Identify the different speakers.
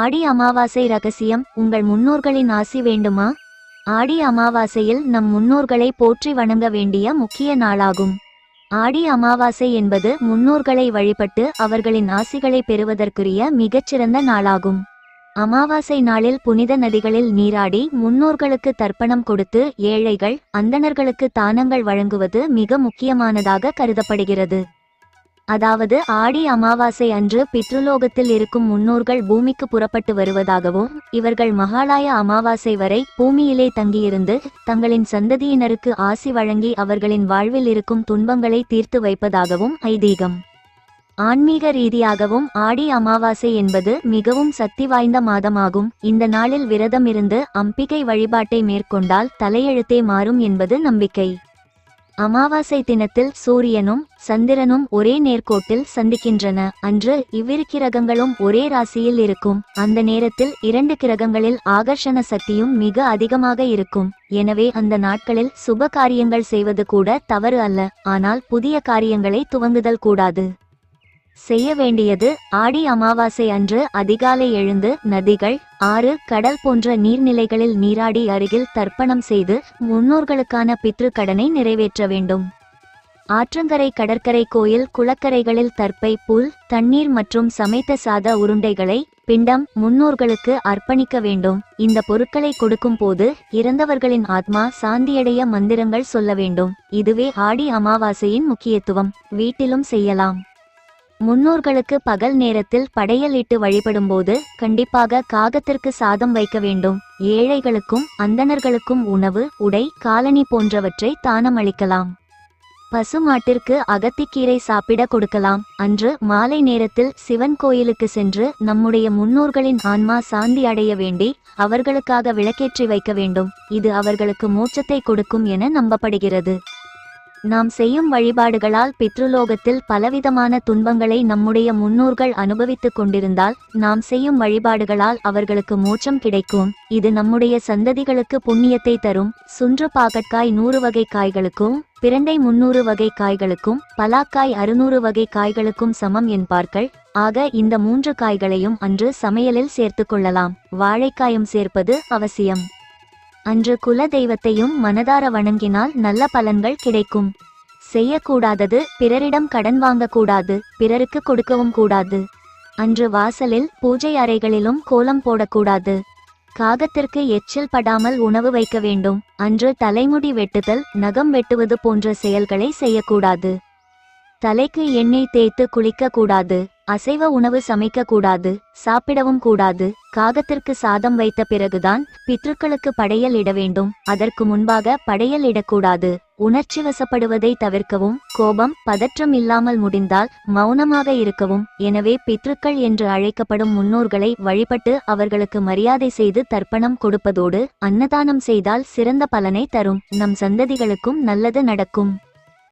Speaker 1: ஆடி அமாவாசை ரகசியம் உங்கள் முன்னோர்களின் ஆசி வேண்டுமா? ஆடி அமாவாசையில் நம் முன்னோர்களை போற்றி வணங்க வேண்டிய முக்கிய நாளாகும். ஆடி அமாவாசை என்பது முன்னோர்களை வழிபட்டு அவர்களின் ஆசிகளை பெறுவதற்குரிய மிகச்சிறந்த நாளாகும். அமாவாசை நாளில் புனித நதிகளில் நீராடி முன்னோர்களுக்கு தர்ப்பணம் கொடுத்து ஏழைகள் அந்தணர்களுக்கு தானங்கள் வழங்குவது மிக முக்கியமானதாக கருதப்படுகிறது. அதாவது ஆடி அமாவாசை அன்று பித்ருலோகத்தில் இருக்கும் முன்னோர்கள் பூமிக்கு புறப்பட்டு வருவதாகவும் இவர்கள் மகாலாய அமாவாசை வரை பூமியிலே தங்கியிருந்து தங்களின் சந்ததியினருக்கு ஆசி வழங்கி அவர்களின் வாழ்வில் இருக்கும் துன்பங்களை தீர்த்து வைப்பதாகவும் ஐதீகம். ஆன்மீக ரீதியாகவும் ஆடி அமாவாசை என்பது மிகவும் சக்தி வாய்ந்த மாதமாகும். இந்த நாளில் விரதம் இருந்து அம்பிகை வழிபாட்டை மேற்கொண்டால் தலையெழுத்தே மாறும் என்பது நம்பிக்கை. அமாவாசை தினத்தில் சூரியனும் சந்திரனும் ஒரே நேர்கோட்டில் சந்திக்கின்றன. அன்று இவ்விரு கிரகங்களும் ஒரே ராசியில் இருக்கும். அந்த நேரத்தில் இரண்டு கிரகங்களில் ஆகர்ஷண சக்தியும் மிக அதிகமாக இருக்கும். எனவே அந்த நாட்களில் சுப காரியங்கள் செய்வது கூட தவறு அல்ல. ஆனால் புதிய காரியங்களை துவங்குதல் கூடாது. செய்ய வேண்டியது ஆடி அமாவாசை அன்று அதிகாலை எழுந்து நதிகள் ஆறு கடல் போன்ற நீர்நிலைகளில் நீராடி அருகில் தர்ப்பணம் செய்து முன்னோர்களுக்கான பித்ரு கடனை நிறைவேற்ற வேண்டும். ஆற்றங்கரை கடற்கரை கோயில் குளக்கரைகளில் தற்பை புல் தண்ணீர் மற்றும் சமைத்த சாத உருண்டைகளை பிண்டம் முன்னோர்களுக்கு அர்ப்பணிக்க வேண்டும். இந்த பொருட்களை கொடுக்கும் போது இறந்தவர்களின் ஆத்மா சாந்தியடைய மந்திரங்கள் சொல்ல வேண்டும். இதுவே ஆடி அமாவாசையின் முக்கியத்துவம். வீட்டிலும் செய்யலாம். முன்னோர்களுக்கு பகல் நேரத்தில் படையலிட்டு வழிபடும்போது கண்டிப்பாக காகத்திற்கு சாதம் வைக்க வேண்டும். ஏழைகளுக்கும் அந்தணர்களுக்கும் உணவு உடை காலனி போன்றவற்றை தானம் அளிக்கலாம் பசுமாட்டிற்கு அகத்திக்கீரை சாப்பிட கொடுக்கலாம். அன்று மாலை நேரத்தில் சிவன் கோயிலுக்கு சென்று நம்முடைய முன்னோர்களின் ஆன்மா சாந்தி அடைய வேண்டி அவர்களுக்காக விளக்கேற்றி வைக்க வேண்டும். இது அவர்களுக்கு மோட்சத்தை கொடுக்கும் என நம்பப்படுகிறது. நாம் செய்யும் வழிபாடுகளால் பித்ருலோகத்தில் பலவிதமான துன்பங்களை நம்முடைய முன்னோர்கள் அனுபவித்துக் கொண்டிருந்தால் நாம் செய்யும் வழிபாடுகளால் அவர்களுக்கு மோட்சம் கிடைக்கும். இது நம்முடைய சந்ததிகளுக்கு புண்ணியத்தை தரும். சுன்று பாகற்காய் நூறு வகை காய்களுக்கும் பிரண்டை முன்னூறு வகை காய்களுக்கும் பலாக்காய் அறுநூறு வகை காய்களுக்கும் சமம் என்பார்கள். ஆக இந்த மூன்று காய்களையும் அன்று சமையலில் சேர்த்து கொள்ளலாம். வாழைக்காயும் சேர்ப்பது அவசியம். அன்று குல தெய்வத்தையும் மனதார வணங்கினால் நல்ல பலன்கள் கிடைக்கும். செய்யக்கூடாதது பிறரிடம் கடன் வாங்கக்கூடாது பிறருக்கு கொடுக்கவும் கூடாது. அன்று வாசலில் பூஜை அறைகளிலும் கோலம் போடக்கூடாது. காகத்திற்கு எச்சில் படாமல் உணவு வைக்க வேண்டும். அன்று தலைமுடி வெட்டுதல் நகம் வெட்டுவது போன்ற செயல்களை செய்யக்கூடாது. தலைக்கு எண்ணெய் தேய்த்து குளிக்க கூடாது அசைவ உணவு சமைக்க கூடாது சாப்பிடவும் கூடாது. காகத்திற்கு சாதம் வைத்த பிறகுதான் பித்ருக்களுக்கு படையல் இட வேண்டும். அதற்கு முன்பாக படையல் இடக்கூடாது. உணர்ச்சி வசப்படுவதை தவிர்க்கவும் கோபம் பதற்றம் இல்லாமல் முடிந்தால் மௌனமாக இருக்கவும். எனவே பித்ருக்கள் என்று அழைக்கப்படும் முன்னோர்களை வழிபட்டு அவர்களுக்கு மரியாதை செய்து தர்ப்பணம் கொடுப்பதோடு அன்னதானம் செய்தால் சிறந்த பலனை தரும். நம் சந்ததிகளுக்கும் நல்லது நடக்கும்.